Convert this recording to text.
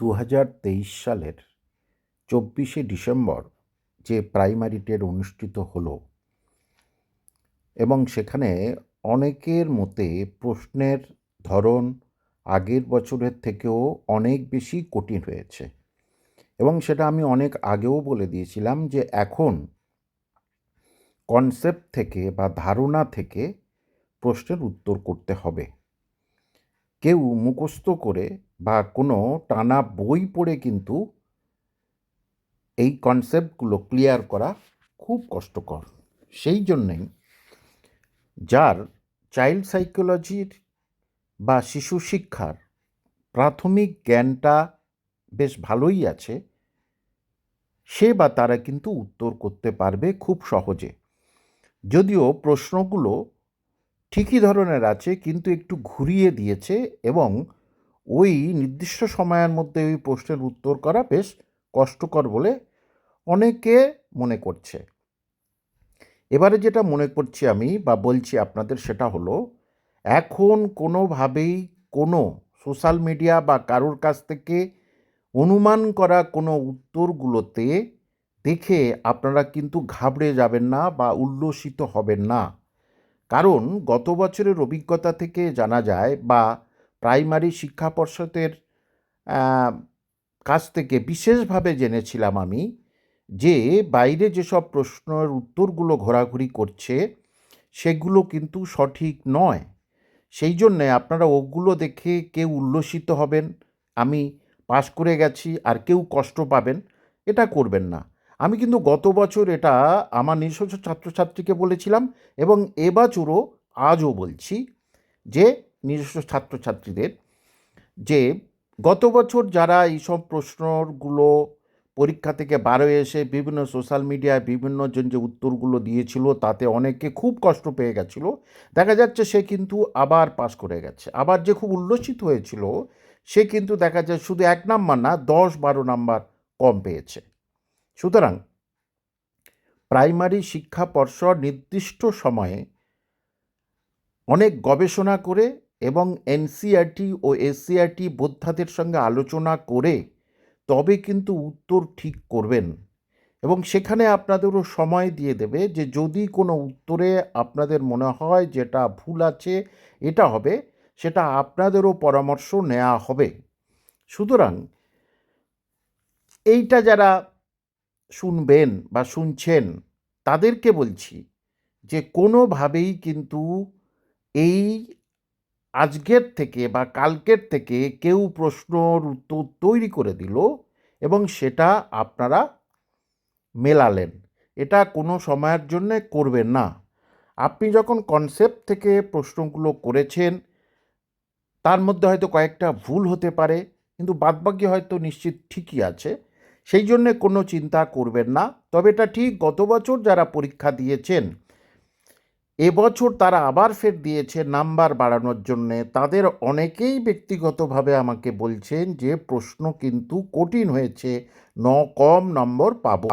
দু হাজার তেইশ সালের চব্বিশে ডিসেম্বর যে প্রাইমারি টেট অনুষ্ঠিত হলো এবং সেখানে অনেকের মতে প্রশ্নের ধরন আগের বছরের থেকেও অনেক বেশি কঠিন হয়েছে। এবং সেটা আমি অনেক আগেও বলে দিয়েছিলাম যে এখন কনসেপ্ট থেকে বা ধারণা থেকে প্রশ্নের উত্তর করতে হবে। কেউ মুখস্থ করে বা কোনো টানা বই পড়ে কিন্তু এই কনসেপ্টগুলো ক্লিয়ার করা খুব কষ্টকর। সেই জন্যেই যার চাইল্ড সাইকোলজির বা শিশু শিক্ষার প্রাথমিক জ্ঞানটা বেশ ভালোই আছে, সে বা তারা কিন্তু উত্তর করতে পারবে খুব সহজে। যদিও প্রশ্নগুলো ঠিকই ধরনের আছে, কিন্তু একটু ঘুরিয়ে দিয়েছে এবং ওই নির্দিষ্ট সময়ের মধ্যে ওই প্রশ্নের উত্তর করা বেশ কষ্টকর বলে অনেকে মনে করছে। এবারে যেটা মনে করছি আমি বা বলছি আপনাদের সেটা হলো, এখন কোনোভাবেই কোনো সোশ্যাল মিডিয়া বা কারোর কাছ থেকে অনুমান করা কোনো উত্তরগুলোতে দেখে আপনারা কিন্তু ঘাবড়ে যাবেন না বা উল্লসিত হবেন না। কারণ গত বছরের অভিজ্ঞতা থেকে জানা যায় বা প্রাইমারি শিক্ষা পর্ষদের কাছ থেকে বিশেষভাবে জেনেছিলাম আমি যে বাইরে যেসব প্রশ্নের উত্তরগুলো ঘোরাঘুরি করছে, সেগুলো কিন্তু সঠিক নয়। সেই জন্যে আপনারা ওগুলো দেখে কেউ উল্লসিত হবেন, আমি পাশ করে গেছি আর কেউ কষ্ট পাবেন, এটা করবেন না। আমি কিন্তু গত বছর এটা আমার নিজস্ব ছাত্রছাত্রীকে বলেছিলাম এবং এবছরও আজও বলছি যে নিজস্ব ছাত্রছাত্রীদের যে গত বছর যারা এইসব প্রশ্নগুলো পরীক্ষা থেকে বার এসে বিভিন্ন সোশ্যাল মিডিয়ায় বিভিন্ন জন যে উত্তরগুলো দিয়েছিল তাতে অনেকে খুব কষ্ট পেয়ে গেছিল। দেখা যাচ্ছে সে কিন্তু আবার পাস করে গেছে। আবার যে খুব উল্লসিত হয়েছিল সে কিন্তু দেখা যায় শুধু এক নাম্বার না, দশ বারো নাম্বার কম পেয়েছে। সুতরাং প্রাইমারি শিক্ষা পর্ষদ নির্দিষ্ট সময়ে অনেক গবেষণা করে এবং এনসিআরটি ও এসসিআরটি বোদ্ধাদের সঙ্গে আলোচনা করে তবে কিন্তু উত্তর ঠিক করবেন এবং সেখানে আপনাদেরও সময় দিয়ে দেবে যে যদি কোনো উত্তরে আপনাদের মনে হয় যেটা ভুল আছে, এটা হবে, সেটা আপনাদেরও পরামর্শ নেওয়া হবে। সুতরাং এইটা যারা শুনবেন বা শুনছেন, তাদেরকে বলছি যে কোনোভাবেই কিন্তু এই আজকের থেকে বা কালকের থেকে কেউ প্রশ্নর উত্তর তৈরি করে দিল এবং সেটা আপনারা মেলালেন। এটা কোনো সময়ের জন্যে করবেন না। আপনি যখন কনসেপ্ট থেকে প্রশ্নগুলো করেছেন, তার মধ্যে হয়তো কয়েকটা ভুল হতে পারে, কিন্তু বাদবাকি হয়তো নিশ্চিত ঠিকই আছে। সেই জন্যে কোনো চিন্তা করবেন না। তবে এটা ঠিক, গত বছর যারা পরীক্ষা দিয়েছেন এবছর তারা আবার ফের দিয়েছে নাম্বার বাড়ানোর জন্যে। তাদের অনেকেই ব্যক্তিগতভাবে আমাকে বলছেন যে, প্রশ্ন কিন্তু কঠিন হয়েছে, ন কম নম্বর পাবো।